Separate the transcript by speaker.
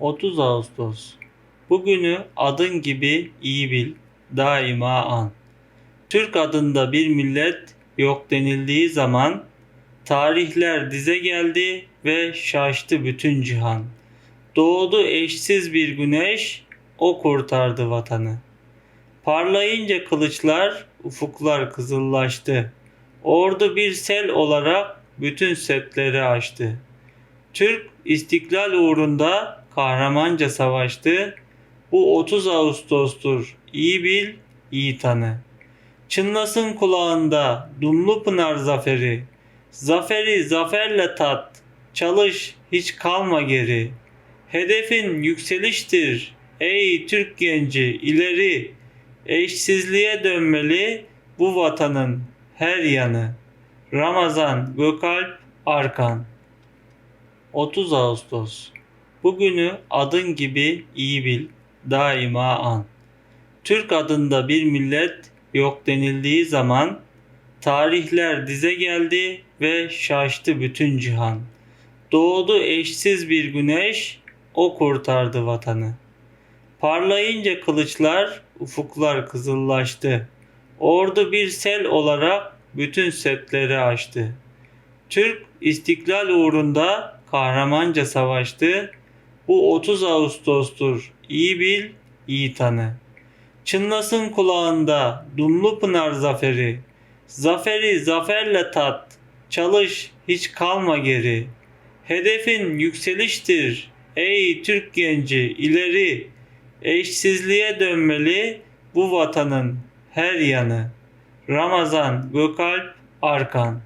Speaker 1: 30 Ağustos. Bugünü adın gibi iyi bil, daima an. Türk adında bir millet yok denildiği zaman tarihler dize geldi ve şaştı bütün cihan. Doğdu eşsiz bir güneş, o kurtardı vatanı. Parlayınca kılıçlar, ufuklar kızıllaştı. Ordu bir sel olarak bütün setleri aştı. Türk istiklal uğrunda kahramanca savaştı. Bu 30 Ağustos'tur. İyi bil, iyi tanı. Çınlasın kulağında Dumlu Pınar zaferi. Zaferi zaferle tat. Çalış hiç kalma geri. Hedefin yükseliştir. Ey Türk genci ileri. Eşsizliğe dönmeli bu vatanın her yanı. Ramazan Gökalp Arkan 30 Ağustos Bugünü adın gibi iyi bil, daima an. Türk adında bir millet yok denildiği zaman tarihler dize geldi ve şaştı bütün cihan. Doğdu eşsiz bir güneş, o kurtardı vatanı. Parlayınca kılıçlar, ufuklar kızıllaştı. Ordu bir sel olarak bütün setleri aştı. Türk istiklal uğrunda kahramanca savaştı. Bu 30 Ağustos'tur. İyi bil, iyi tanı. Çınlasın kulağında Dumlu Pınar zaferi. Zaferi zaferle tat. Çalış hiç kalma geri. Hedefin yükseliştir. Ey Türk genci ileri. Eşsizliğe dönmeli bu vatanın her yanı. Ramazan Gökalp Arkan